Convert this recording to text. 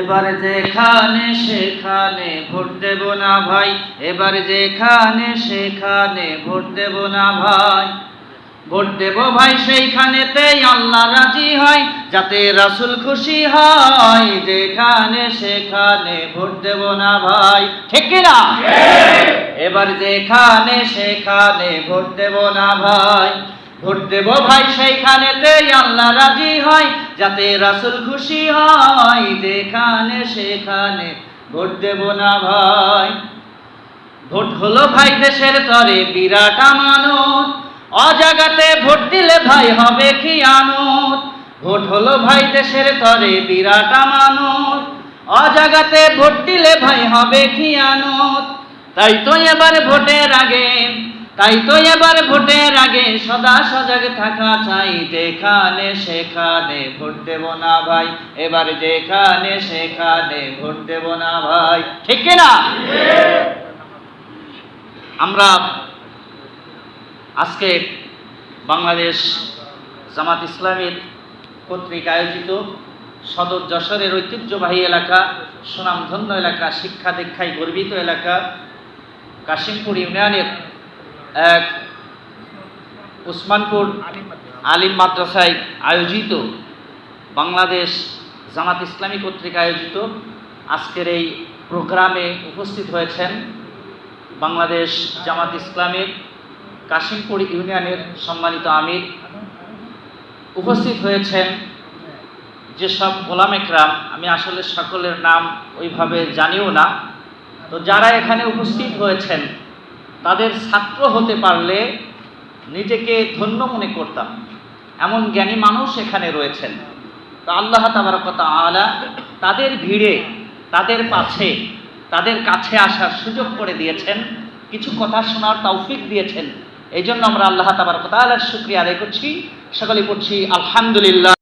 এবার যেখানে সেখানে ভোট দেব না ভাই, এবার যেখানে সেখানে ভোট দেব না ভাই। ভোট দেব ভাই সেইখানেতেই আল্লাহ রাজি হয়, যাতে রাসুল খুশি হয়, যেখানে সেখানে ভোট দেব না ভাই। ঠিক না? এবার যেখানে সেখানে ভোট দেব না ভাই। ভোট দেব ভাই সেইখানেতেই আল্লাহ রাজি হয়, যাতে রাসুল খুশি হয়। যেখানে সেখানে ভোট দেব না ভাই। ভোট হলো ভাই দেশের তরে, বিরাট আমানত। অজাগাতে ভোট দিলে ভাই হবে খিয়ানত ভোট হলো ভাই দেশের তরে, বিরাট আমানত। অজাগাতে ভোট দিলে ভাই হবে খিয়ানত তাই তো এবার ভোটের আগে তাই তো এবার ভোটের আগে সদা সজাগ থাকা চাই। যেখানে সেখানে ভোট দেব না ভাই, এবার যেখানে সেখানে ভোট দেব না ভাই। ঠিক না? আমরা আজকে বাংলাদেশ জামাত ইসলামের কর্তৃক আয়োজিত সদর যশোরের ঐতিহ্যবাহী এলাকা, সুনামধন্য এলাকা, শিক্ষা দীক্ষায় গর্বিত এলাকা, কাশিমপুর ইউনিয়নের এক উসমানপুর আলিম মাদ্রাসায় আয়োজিত বাংলাদেশ জামাত ইসলামী কর্তৃক আয়োজিত আজকের এই প্রোগ্রামে উপস্থিত হয়েছেন বাংলাদেশ জামাত ইসলামের কাশিমপুর ইউনিয়নের সম্মানিত আমির। উপস্থিত হয়েছেন যেসব গোলাম একরাম, আমি আসলে সকলের নাম ওইভাবে জানিও না। তো যারা এখানে উপস্থিত হয়েছেন তাদের ছাত্র হতে পারলে নিজেকে ধন্য মনে করতাম। এমন জ্ঞানী মানুষ এখানে রয়েছেন। তো আল্লাহ তাবারকতা আলা তাদের ভিড়ে, তাদের পাছে তাদের কাছে আসার সুযোগ করে দিয়েছেন। কিছু কথা শোনার তৌফিক দিয়েছেন। এই জন্য আমরা আল্লাহ তাবারকতা আলার শুক্রিয়া আদায় করছি। সকলে পড়ছি আলহামদুলিল্লাহ।